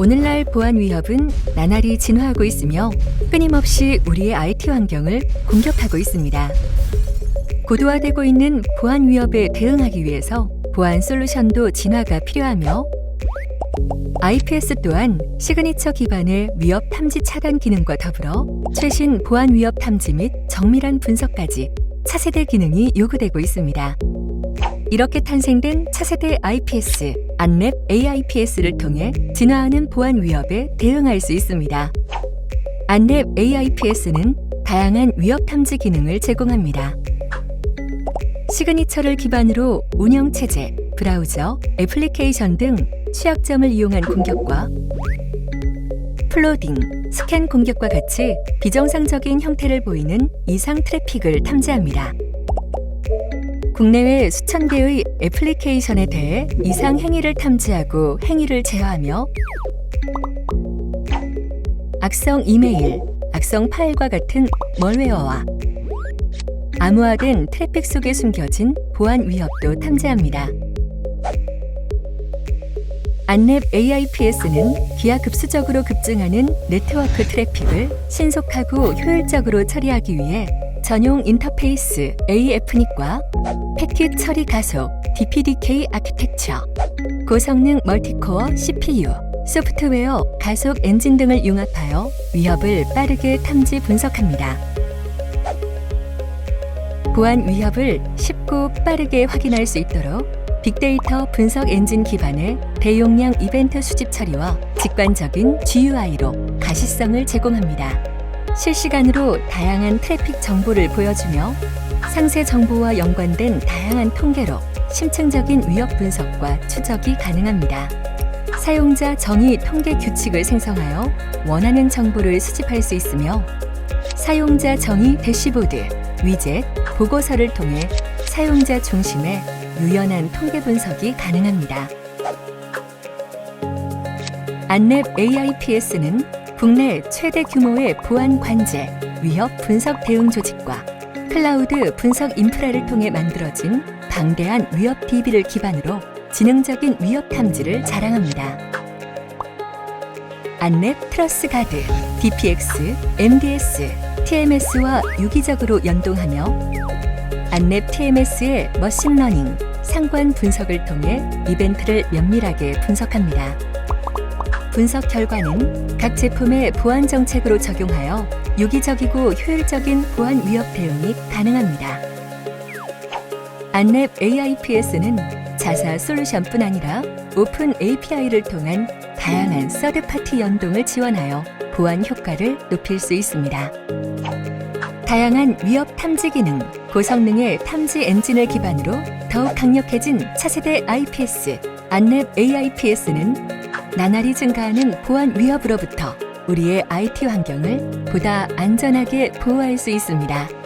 오늘날 보안 위협은 나날이 진화하고 있으며 끊임없이 우리의 IT 환경을 공격하고 있습니다. 고도화되고 있는 보안 위협에 대응하기 위해서 보안 솔루션도 진화가 필요하며 IPS 또한 시그니처 기반의 위협 탐지 차단 기능과 더불어 최신 보안 위협 탐지 및 정밀한 분석까지 차세대 기능이 요구되고 있습니다. 이렇게 탄생된 차세대 IPS, 안랩 AIPS를 통해 진화하는 보안 위협에 대응할 수 있습니다. 안랩 AIPS는 다양한 위협 탐지 기능을 제공합니다. 시그니처를 기반으로 운영 체제, 브라우저, 애플리케이션 등 취약점을 이용한 공격과 플로딩, 스캔 공격과 같이 비정상적인 형태를 보이는 이상 트래픽을 탐지합니다. 국내외 수천 개의 애플리케이션에 대해 이상 행위를 탐지하고 행위를 제어하며 악성 이메일, 악성 파일과 같은 멀웨어와 암호화된 트래픽 속에 숨겨진 보안 위협도 탐지합니다. 안랩 AIPS는 기하급수적으로 급증하는 네트워크 트래픽을 신속하고 효율적으로 처리하기 위해 전용 인터페이스 AFNIC과 패킷 처리 가속 DPDK 아키텍처, 고성능 멀티코어 CPU, 소프트웨어 가속 엔진 등을 융합하여 위협을 빠르게 탐지 분석합니다. 보안 위협을 쉽고 빠르게 확인할 수 있도록 빅데이터 분석 엔진 기반의 대용량 이벤트 수집 처리와 직관적인 GUI로 가시성을 제공합니다. 실시간으로 다양한 트래픽 정보를 보여주며 상세 정보와 연관된 다양한 통계로 심층적인 위협 분석과 추적이 가능합니다. 사용자 정의 통계 규칙을 생성하여 원하는 정보를 수집할 수 있으며 사용자 정의 대시보드, 위젯, 보고서를 통해 사용자 중심의 유연한 통계 분석이 가능합니다. 안랩 AIPS는 국내 최대 규모의 보안 관제, 위협 분석 대응 조직과 클라우드 분석 인프라를 통해 만들어진 방대한 위협 DB를 기반으로 지능적인 위협 탐지를 자랑합니다. 안랩 트러스 가드, DPX, MDS, TMS와 유기적으로 연동하며 안랩 TMS의 머신러닝, 상관 분석을 통해 이벤트를 면밀하게 분석합니다. 분석 결과는 각 제품의 보안 정책으로 적용하여 유기적이고 효율적인 보안 위협 대응이 가능합니다. 안랩 AIPS는 자사 솔루션뿐 아니라 오픈 API를 통한 다양한 서드파티 연동을 지원하여 보안 효과를 높일 수 있습니다. 다양한 위협 탐지 기능, 고성능의 탐지 엔진을 기반으로 더욱 강력해진 차세대 IPS, 안랩 AIPS는 나날이 증가하는 보안 위협으로부터 우리의 IT 환경을 보다 안전하게 보호할 수 있습니다.